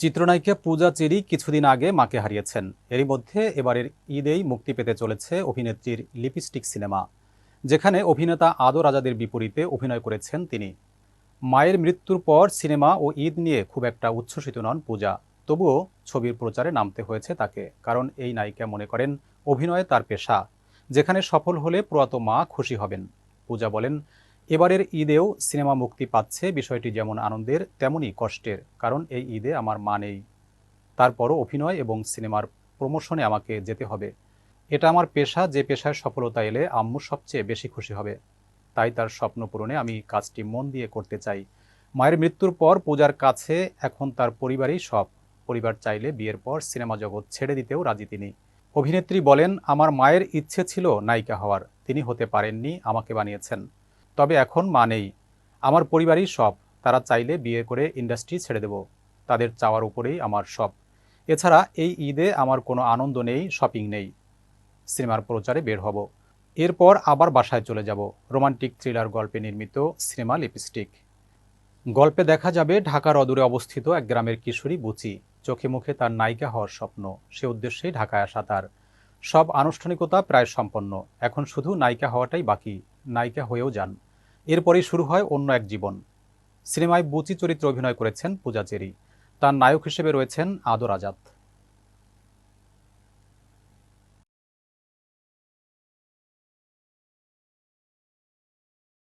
চিত্রনায়িকা পূজা চেরি কিছুদিন আগে মাকে হারিয়েছেন। এরই মধ্যে এবারের ঈদেই মুক্তি পেতে চলেছে অভিনেত্রীর লিপস্টিক সিনেমা, যেখানে অভিনেতা আদর আজাদের বিপরীতে অভিনয় করেছেন তিনি। মায়ের মৃত্যুর পর সিনেমা ও ঈদ নিয়ে খুব একটা উচ্ছ্বসিত নন পূজা, তবুও ছবির প্রচারে নামতে হয়েছে তাকে, কারণ এই নায়িকা মনে করেন অভিনয় তার পেশা, যেখানে সফল হলে প্রয়াত মা খুশি হবেন। পূজা বলেন এবারের ঈদেও সিনেমা মুক্তি পাচ্ছে বিষয়টি যেমন আনন্দের, তেমনই কষ্টের, কারণ এই ঈদে আমার মা নেই। তারপরও অভিনয় এবং সিনেমার প্রমোশনে আমাকে যেতে হবে। এটা আমার পেশা, যে পেশায় সফলতা এলে আম্মু সবচেয়ে বেশি খুশি হবে। তাই তার স্বপ্ন পূরণে আমি কাজটি মন দিয়ে করতে চাই। মায়ের মৃত্যুর পর পূজার কাছে, এখন তার পরিবারই সব। পরিবার চাইলে বিয়ের পর সিনেমা জগৎ ছেড়ে দিতেও রাজি তিনি। অভিনেত্রী বলেন, আমার মায়ের ইচ্ছে ছিল নায়িকা হওয়ার। তিনি হতে পারেননি, আমাকে বানিয়েছেন। তবে এখন মা নেই। আমার পরিবারই সব। তারা চাইলে বিয়ে করে ইন্ডাস্ট্রি ছেড়ে দেব। তাদের চাওয়ার উপরেই আমার সব। এছাড়া এই ঈদে আমার কোনো আনন্দ নেই শপিং নেই। সিনেমার প্রচারে বের হব। এরপর আবার বাসায় চলে যাব। রোমান্টিক থ্রিলার গল্পে নির্মিত সিনেমা লিপস্টিক। গল্পে দেখা যাবে ঢাকার অদূরে অবস্থিত এক গ্রামের কিশোরী বুচি। চোখে মুখে তার নায়িকা হওয়ার স্বপ্ন। সে উদ্দেশ্যেই ঢাকায় আসা তার। সব আনুষ্ঠানিকতা প্রায় সম্পন্ন। এখন শুধু নায়িকা হওয়াটাই বাকি। নায়িকা হয়েও যান। এরপরেই শুরু হয় অন্য এক জীবন। সিনেমায় বুচি চরিত্রে অভিনয় করেছেন পূজা চেরি। তার নায়ক হিসেবে রয়েছেন আদর আজাদ।